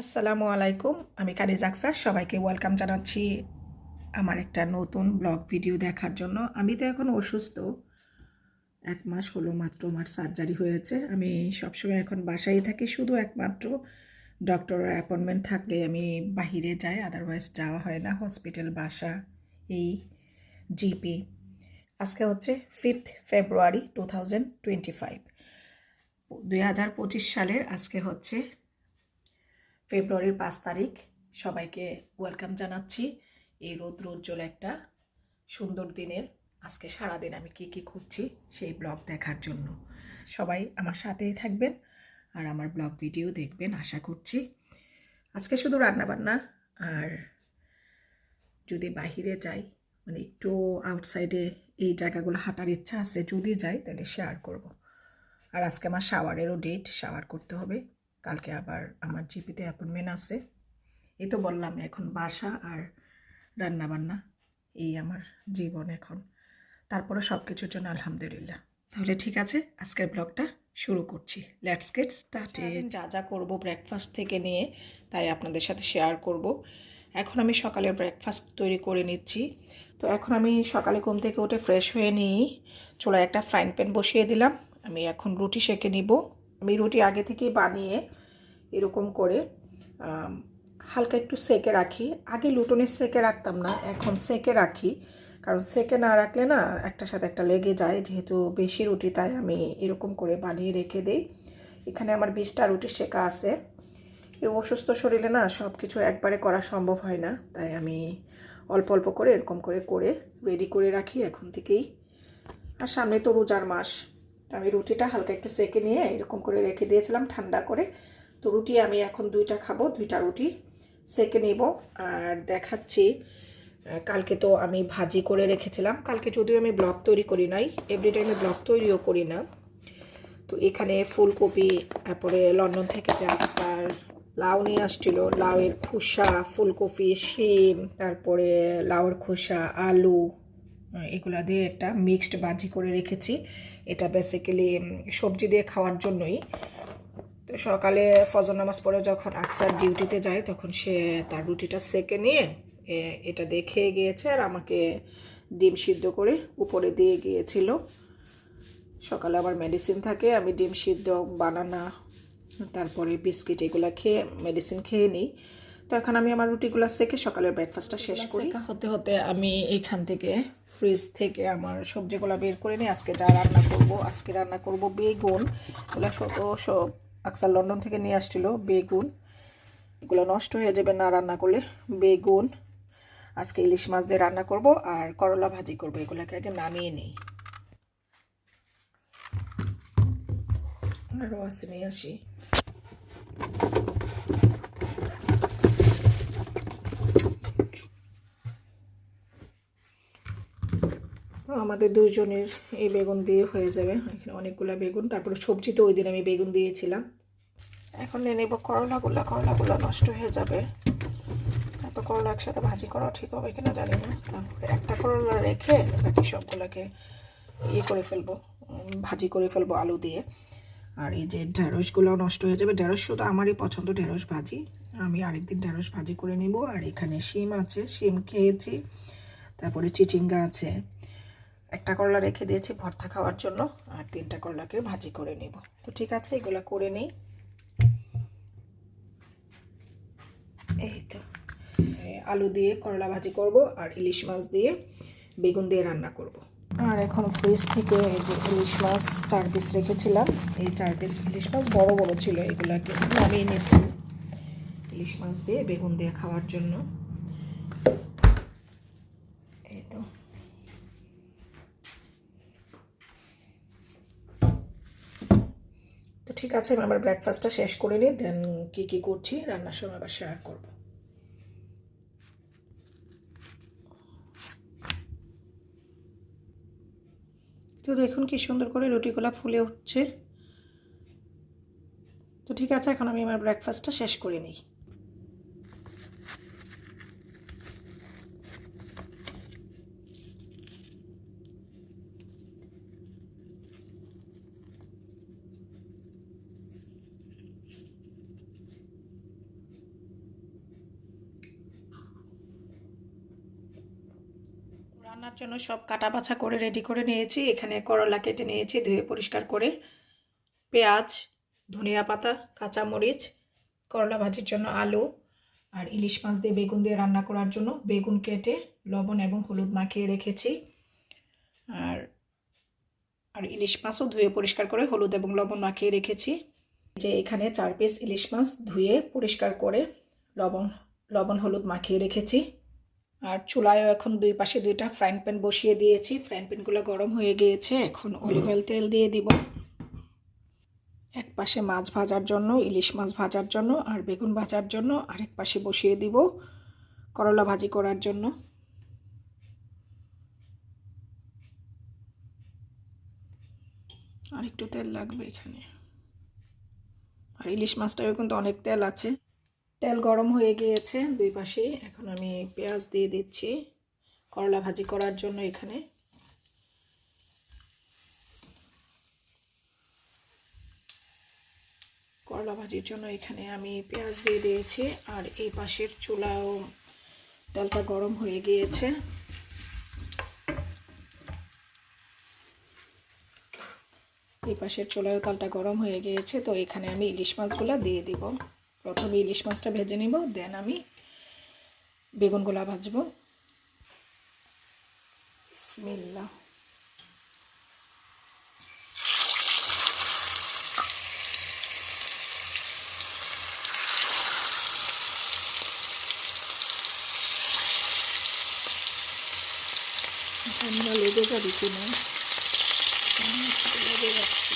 আসসালামু আলাইকুম, আমি কানিজ আকসার সবাইকে ওয়েলকাম জানাচ্ছি আমার একটা নতুন ব্লগ ভিডিও দেখার জন্য। আমি তো এখন অসুস্থ, এক মাস হলো মাত্র আমার সার্জারি হয়েছে। আমি সবসময় এখন বাসায় থাকি, শুধু একমাত্র ডক্টরের অ্যাপয়েন্টমেন্ট থাকলে আমি বাহিরে যাই আদারওয়াইজ যাওয়া হয় না। হসপিটাল বাসা, এই জিপি আজকে হচ্ছে fifth February two thousand twenty five দুই হাজার পঁচিশ সালের আজকে হচ্ছে ফেব্রুয়ারির পাঁচ তারিখ। সবাইকে ওয়েলকাম জানাচ্ছি। এই রৌদ্র উজ্জ্বল একটা সুন্দর দিনের, আজকে সারাদিন আমি কি কি করছি সেই ব্লগ দেখার জন্য। সবাই আমার সাথেই থাকবেন আর আমার ব্লগ ভিডিও দেখবেন, আশা করছি। আজকে শুধু রান্নাবান্না আর যদি বাহিরে যাই মানে একটু আউটসাইডে এই জায়গাগুলো হাঁটার ইচ্ছা আছে, যদি যাই তাহলে শেয়ার করব। আর আজকে আমার শাওয়ারেরও ডেট শাওয়ার করতে হবে। কালকে আবার আমার জিপিতে অ্যাপয়েন্টমেন্ট আছে। এই তো বললাম, এখন বাসা আর রান্না বান্না এই আমার জীবন এখন। তারপরে সব কিছুর জন্য আলহামদুলিল্লাহ। তাহলে ঠিক আছে, আজকের ব্লগটা শুরু করছি। লেটস গেট স্টার্টেড যা যা করব ব্রেকফাস্ট থেকে নিয়ে, তাই আপনাদের সাথে শেয়ার করব। এখন আমি সকালে ব্রেকফাস্ট তৈরি করে নিচ্ছি। তো এখন আমি সকালে ঘুম থেকে উঠে ফ্রেশ হয়ে নিই। চুলায় একটা ফ্রাইং প্যান বসিয়ে দিলাম। আমি এখন রুটি সেঁকে নিব। আমি রুটি আগে থেকেই বানিয়ে এরকম করে হালকা একটু সেকে রাখি। আগে লুটনের সেকে রাখতাম না, এখন সেকে রাখি। কারণ সেকে না রাখলে না একটার সাথে একটা লেগে যায়, যেহেতু বেশি রুটি তাই আমি এরকম করে বানিয়ে রেখে দিই। এখানে আমার বিশটা রুটি শেখা আছে। এই অসুস্থ শরীরে না সব কিছু একবারে করা সম্ভব হয় না, তাই আমি অল্প অল্প করে এরকম করে করে রেডি করে রাখি এখন থেকেই। আর সামনে তো রোজার মাস, আমি রুটিটা হালকা একটু সেকে নিয়ে এরকম করে রেখে দিয়েছিলাম ঠান্ডা করে। তো রুটি আমি এখন দুইটা খাব, দুইটা রুটি সেকে নিব। আর দেখাচ্ছি কালকে তো আমি ভাজি করে রেখেছিলাম। কালকে যদিও আমি ব্লগ তৈরি করি নাই এভরিডে আমি ব্লগ তৈরিও করি না। তো এখানে ফুলকপি, তারপরে লন্ডন থেকে জাকসার লাউ নিয়ে আসছিল, লাউয়ের খোসা, ফুলকপি, শিম, তারপরে লাউয়ের খোসা, আলু এগুলা দিয়ে একটা মিক্সড ভাজি করে রেখেছি। এটা বেসিক্যালি সবজি দিয়ে খাওয়ার জন্যই। তো সকালে ফজর নামাজ পড়ে যখন আকসার ডিউটিতে যায় তখন সে তার রুটিটা সেকে নিয়ে এ- এটা দেখে গিয়েছে আর আমাকে ডিম সিদ্ধ করে উপরে দিয়ে গিয়েছিল। সকালে আবার মেডিসিন থাকে আমি ডিম সিদ্ধ বানানা তারপরে বিস্কিট এগুলো খেয়ে মেডিসিন খেয়ে নিই। তো এখন আমি আমার রুটিগুলো সেকে সকালের ব্রেকফাস্টটা শেষ করি। হতে হতে আমি এইখান থেকে ফ্রিজ থেকে আমার সবজিগুলো বের করে নিই আজকে যা রান্না করব আজকে রান্না করব বেগুন এগুলো শত সব আকসার লন্ডন থেকে নিয়ে আসছিল বেগুন। এগুলো নষ্ট হয়ে যাবে না রান্না করলে। বেগুন, আজকে ইলিশ মাছ দিয়ে রান্না করব আর করলা ভাজি করব। এগুলোকে আগে নামিয়ে নিই। আরও আছে, নিয়ে আসি। আমাদের দুজনের এই বেগুন দিয়ে হয়ে যাবে। এখানে অনেকগুলো বেগুন, তারপরে সবজি তো ওই দিন আমি বেগুন দিয়েছিলাম। এখন নিয়ে নেব করলাগুলো করলাগুলো নষ্ট হয়ে যাবে। এত করলা একসাথে ভাজি করা ঠিক হবে কিনা জানি না। তারপরে একটা করলা রেখে বাকি সবগুলোকে ইয়ে করে ফেলব ভাজি করে ফেলব আলু দিয়ে। আর এই যে ঢেঁড়সগুলো নষ্ট হয়ে যাবে। ঢেঁড়স শুধু আমারই পছন্দ ঢেঁড়স ভাজি। আমি আরেকদিন ঢেঁড়স ভাজি করে নিব। আর এখানে শিম আছে, শিম খেয়েছি। তারপরে চিচিঙ্গা আছে। একটা করলা রেখে দিয়েছি ভর্তা খাওয়ার জন্য, আর তিনটা করলাকে ভাজি করে নিব। তো ঠিক আছে, এগুলো করে নিই। এই তো আলু দিয়ে করলা ভাজি করব আর ইলিশ মাছ দিয়ে বেগুন দিয়ে রান্না করব। আর এখন ফ্রিজ থেকে এই যে ইলিশ মাছ চার পিস রেখেছিলাম, এই চার পিস ইলিশ মাছ বড় বড় ছিল, এগুলাকে নামিয়ে নিচ্ছি। ইলিশ মাছ দিয়ে বেগুন দিয়ে খাওয়ার জন্য এই তো তো ঠিক আছে, আমি আমার ব্রেকফাস্টটা শেষ করে নিই দেন কী কী করছি, রান্নার সময় আবার শেয়ার করব। তো দেখুন কি সুন্দর করে রুটিগুলা ফুলে উঠছে। তো ঠিক আছে, এখন আমি আমার ব্রেকফাস্টটা শেষ করে নিই। রান্নার জন্য সব কাটা বাছা করে রেডি করে নিয়েছি। এখানে করলা কেটে নিয়েছি, ধুয়ে পরিষ্কার করে। পেঁয়াজ, ধনিয়া পাতা, কাঁচামরিচ, করলা ভাজির জন্য আলু আর ইলিশ মাছ দিয়ে বেগুন দিয়ে রান্না করার জন্য বেগুন কেটে, লবণ এবং হলুদ মাখিয়ে রেখেছি। আর আর ইলিশ মাছও ধুয়ে পরিষ্কার করে হলুদ এবং লবণ মাখিয়ে রেখেছি। যে এখানে চার পিস ইলিশ মাছ ধুয়ে পরিষ্কার করে লবণ লবণ, হলুদ মাখিয়ে রেখেছি। আর চুলায়ও এখন দুই পাশে দুইটা ফ্রাইং প্যান বসিয়ে দিয়েছি। ফ্রাইং প্যানগুলো গরম হয়ে গিয়েছে, এখন অলিভ অয়েল তেল দিয়ে দিব। এক পাশে মাছ ভাজার জন্য, ইলিশ মাছ ভাজার জন্য, আর বেগুন ভাজার জন্য আরেক পাশে বসিয়ে দিব করলা ভাজি করার জন্য। আর একটু তেল লাগবে এখানে। আর ইলিশ মাছটাও কিন্তু অনেক তেল আছে। তেল গরম হয়ে গিয়েছে দুই পাশে। এখন আমি পেঁয়াজ দিয়ে দিচ্ছি করলা ভাজি করার জন্য এখানে। করলা ভাজির জন্য এখানে আমি পেঁয়াজ দিয়ে দিয়েছি আর এই পাশের চুলাও তেলটা গরম হয়ে গিয়েছে। এই পাশের চুলাও তালটা গরম হয়ে গিয়েছে, তো এখানে আমি ইলিশ মাছগুলো দিয়ে দিব। প্রথমে ইলিশ মাছটা ভেজে নিব দেন আমি বেগুনগুলা ভাজবো। বিসমিল্লা আমরা লেগে যাবি কিনা লেগে যাচ্ছি।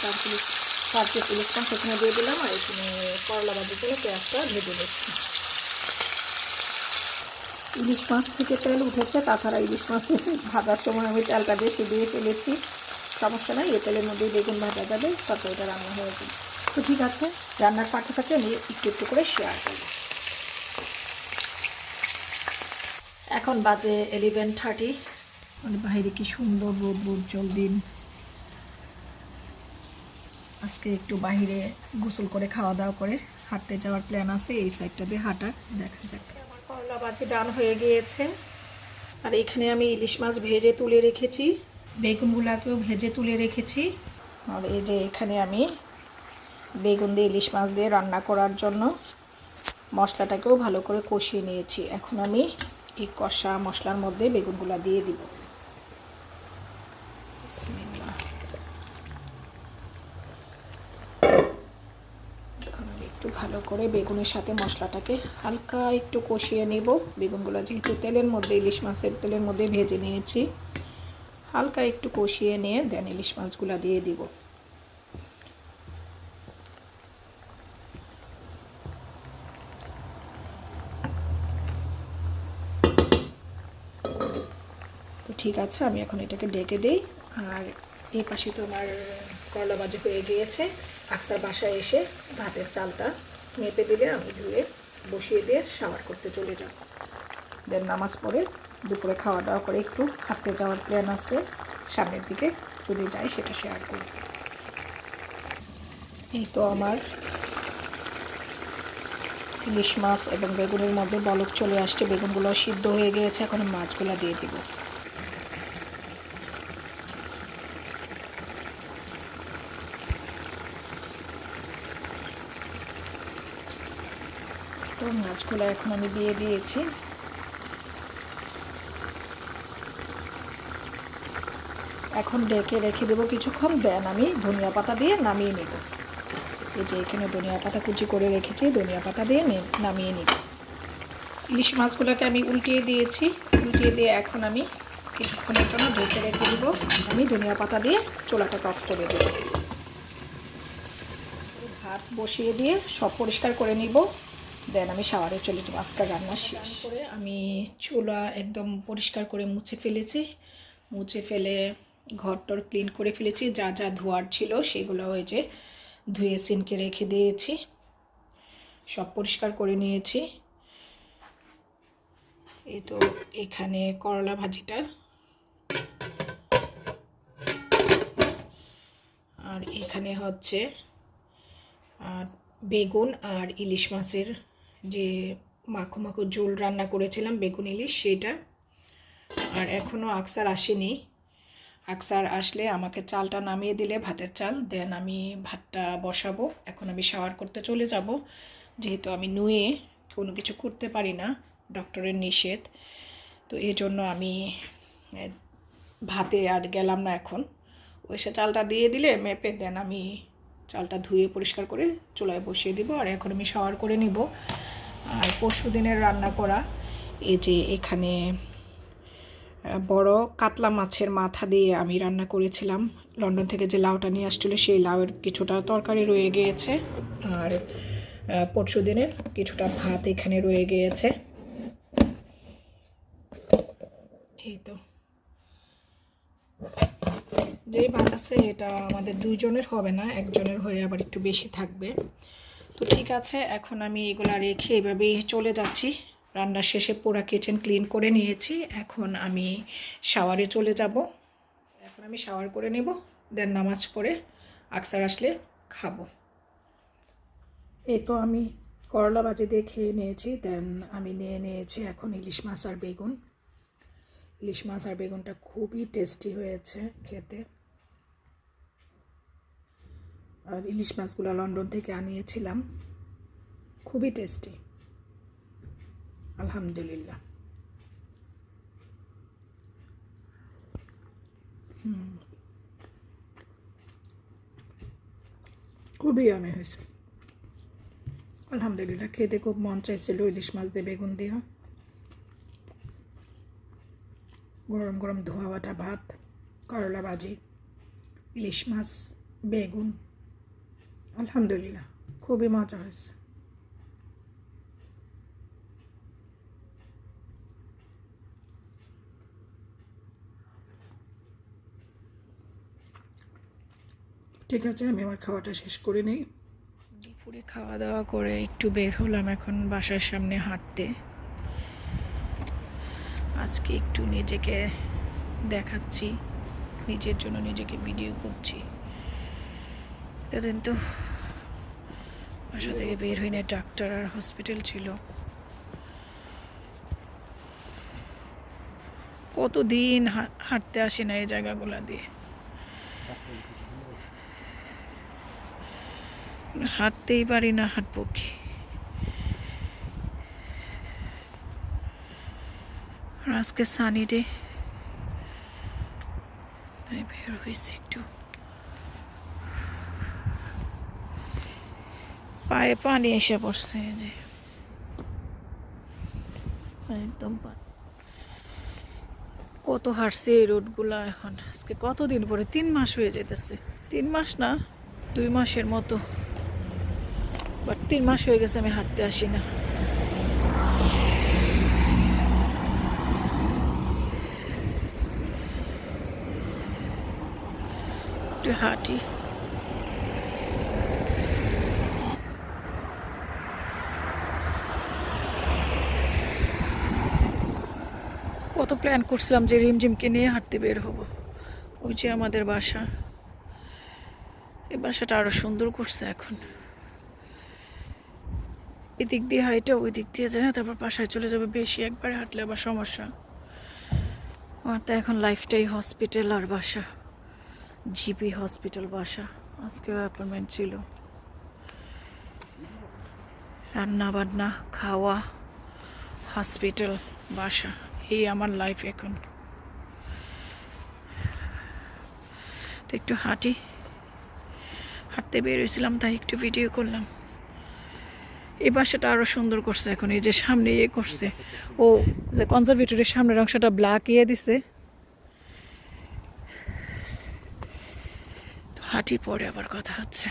তারপরে চার পিস ইলিশ মাছ এখানে দিয়ে দিলাম আর এখানে করলা ভাজির জন্য পেঁয়াজটা ভেজে নিচ্ছি। ইলিশ মাছ থেকে তেল উঠেছে, তাছাড়া ইলিশ মাছ ভাজার সময় আমি বেশি দিয়ে ফেলেছি। সমস্যা নাই, এই তেলের মধ্যেই বেগুন ভাজা যাবে এটা রান্না হয়ে যাবে। তো ঠিক আছে, রান্নার ফাঁকে আমি একটু একটু করে শেয়ার করব। এখন বাজে এলিভেন থার্টি মানে বাইরে কি সুন্দর রোদ উজ্জ্বল দিন আজকে একটু বাইরে গোসল করে খাওয়া দাওয়া করে হাঁটতে যাওয়ার প্ল্যান আছে এই সাইডটা দিয়ে হাঁটার দেখা যাক। আমার করলা বাজি ডান হয়ে গিয়েছে। আর এখানে আমি ইলিশ মাছ ভেজে তুলে রেখেছি। বেগুনগুলাকেও ভেজে তুলে রেখেছি। আর এই যে এখানে আমি বেগুন দিয়ে ইলিশ মাছ দিয়ে রান্না করার জন্য মশলাটাকেও ভালো করে কষিয়ে নিয়েছি। এখন আমি এই কষা মশলার মধ্যে বেগুনগুলা দিয়ে দিব বিসমিল্লাহ এখন আমি একটু ভালো করে বেগুনের সাথে মশলাটাকে হালকা একটু কষিয়ে নিব। বেগুনগুলো যেহেতু তেলের মধ্যে, ইলিশ মাছের তেলের মধ্যে ভেজে নিয়েছি। হালকা একটু কষিয়ে নিয়ে দেন ইলিশ মাছগুলো দিয়ে দিব। তো ঠিক আছে, আমি এখন এটাকে ডেকে দিই। আর এই পাশে তো আমার করলা বাজি হয়ে গিয়েছে। আকসার বাসায় এসে ভাতের চালটা মেপে দিলে আমি ধুয়ে বসিয়ে দিয়ে শাওয়ার করতে চলে যাব দেন নামাজ পড়ে দুপুরে খাওয়া দাওয়া করে একটু হাঁটতে যাওয়ার প্ল্যান আছে। সামনের দিকে যদি যাই, সেটা শেয়ার করি। এই তো আমার ইলিশ মাছ এবং বেগুনের মধ্যে বলক চলে আসছে। বেগুনগুলো সিদ্ধ হয়ে গিয়েছে, এখন মাছগুলো দিয়ে দিব। মাছগুলো এখন আমি দিয়ে দিয়েছি। এখন ডেকে রেখে দেবো কিছুক্ষণ দেন আমি ধনিয়া পাতা দিয়ে নামিয়ে নেব। এই যে এখানে ধনিয়া পাতা কুচি করে রেখেছি, ধনিয়া পাতা দিয়ে নামিয়ে নিব। ইলিশ মাছগুলোকে আমি উল্টিয়ে দিয়েছি। উল্টিয়ে দিয়ে এখন আমি কিছুক্ষণের জন্য ঢেকে রেখে দেব। আমি ধনিয়া পাতা দিয়ে চোলাটা অফ করে দেব। ভাত বসিয়ে দিয়ে সব পরিষ্কার করে নিব। দেন আমি শাওয়ারে চলে যাব। আজকাল রান্না শেষ। করে আমি চুলা একদম পরিষ্কার করে মুছে ফেলেছি। মুছে ফেলে ঘরটর ক্লিন করে ফেলেছি। যা যা ধোয়ার ছিল সেগুলো যে ধুয়ে সিনকে রেখে দিয়েছি। সব পরিষ্কার করে নিয়েছি। এই তো এখানে করলা ভাজিটা। আর এখানে হচ্ছে আর বেগুন আর ইলিশ মাছের যে মাখো মাখো ঝোল রান্না করেছিলাম, বেগুন, ইলিশ, সেটা। আর এখনও আকসার আসেনি। আকসার আসলে আমাকে চালটা নামিয়ে দিলে, ভাতের চাল, দেন আমি ভাতটা বসাবো। এখন আমি শাওয়ার করতে চলে যাব। যেহেতু আমি নুয়ে কোনো কিছু করতে পারি না ডক্টরের নিষেধ। তো এই জন্য আমি ভাতে আর গেলাম না এখন। ওই সে চালটা দিয়ে দিলে, মেপে দেন আমি চালটা ধুয়ে পরিষ্কার করে চুলায় বসিয়ে দিব আর এখন আমি শাওয়ার করে নিব। আর পরশু দিনের রান্না করা, এই যে এখানে বড় কাতলা মাছের মাথা দিয়ে আমি রান্না করেছিলাম। লন্ডন থেকে যে লাউটা নিয়ে আসছিল, সেই লাউয়ের কিছুটা তরকারি রয়ে গিয়েছে। আর পরশু দিনের কিছুটা ভাত এখানে রয়ে গিয়েছে। এই তো। যে ভাত আছে, এটা আমাদের দুইজনের হবে না, একজনের হয়ে আবার একটু বেশি থাকবে। তো ঠিক আছে, এখন আমি এগুলা রেখে এভাবেই চলে যাচ্ছি। রান্নার শেষে পোড়া কিচেন ক্লিন করে নিয়েছি। এখন আমি শাওয়ারে চলে যাব। এখন আমি শাওয়ার করে নেব দেন নামাজ পড়ে আকসার আসলে খাব। এই তো আমি করলা বাজে দিয়ে খেয়ে নিয়েছি দেন আমি নিয়ে নিয়েছি এখন ইলিশ মাছ আর বেগুন। ইলিশ মাছ আর বেগুনটা খুবই টেস্টি হয়েছে খেতে। আর ইলিশ মাছগুলো লন্ডন থেকে আনিয়েছিলাম। খুবই টেস্টি। আলহামদুলিল্লাহ। খুবই আমি হয়েছে। আলহামদুলিল্লাহ, খেতে খুব মন চাইছিল ইলিশ মাছ দিয়ে বেগুন দিয়ে গরম গরম ধোয়া বাটা ভাত, করলা ভাজি, ইলিশ মাছ, বেগুন। আলহামদুলিল্লাহ, খুবই মজা হয়েছে। ঠিক আছে, আমি আমার খাওয়াটা শেষ করে নিই। দুপুরে খাওয়া দাওয়া করে একটু বের হলাম এখন বাসার সামনে হাঁটতে। আজকে একটু নিজেকে দেখাচ্ছি, নিজের জন্য নিজেকে ভিডিও করছি। এতদিন তো বাসা থেকে বের হইনি ডাক্তার আর হসপিটাল ছিল। কতদিন হাঁটতে আসি না এই জায়গাগুলা দিয়ে। হাঁটতেই পারি না, হাঁটবো কি? আজকে সানি ডে, তাই বের হয়েছি একটু। পায়ে পানি এসে পড়ছে যে। একদম কত হাঁটছে এই রোডগুলা এখন। আজকে কতদিন পরে? তিন মাস হয়ে যেতেছে তিন মাস না, দুই মাসের মতো। বাট তিন মাস হয়ে গেছে, আমি হাঁটতে আসি না। একটু হাঁটি। কত প্ল্যান করছিলাম যে রিমঝিমকে নিয়ে হাঁটতে বের হব। ওই যে আমাদের বাসা। এই বাসাটা আরও সুন্দর করছে এখন। এদিক দিয়ে হাইটে ওই দিক দিয়ে যায়, তারপর বাসায় চলে যাবে বেশি একবারে হাঁটলে আবার সমস্যা। আমার তো এখন লাইফটাই হসপিটাল আর বাসা। জিপি হসপিটাল বাসা। আজকেও অ্যাপয়েন্টমেন্ট ছিল। রান্না বান্না খাওয়া হসপিটাল বাসা। এই আমার লাইফ এখন। তো একটু হাঁটি। হাঁটতে বেরিয়েছিলাম তাই একটু ভিডিও করলাম। এই বাসাটা আরও সুন্দর করছে এখন, এই যে সামনে ইয়ে করছে। ও যে কনজারভেটরের সামনের অংশটা ব্ল্যাক ইয়ে দিছে। তো হাঁটি পরে আবার কথা হচ্ছে।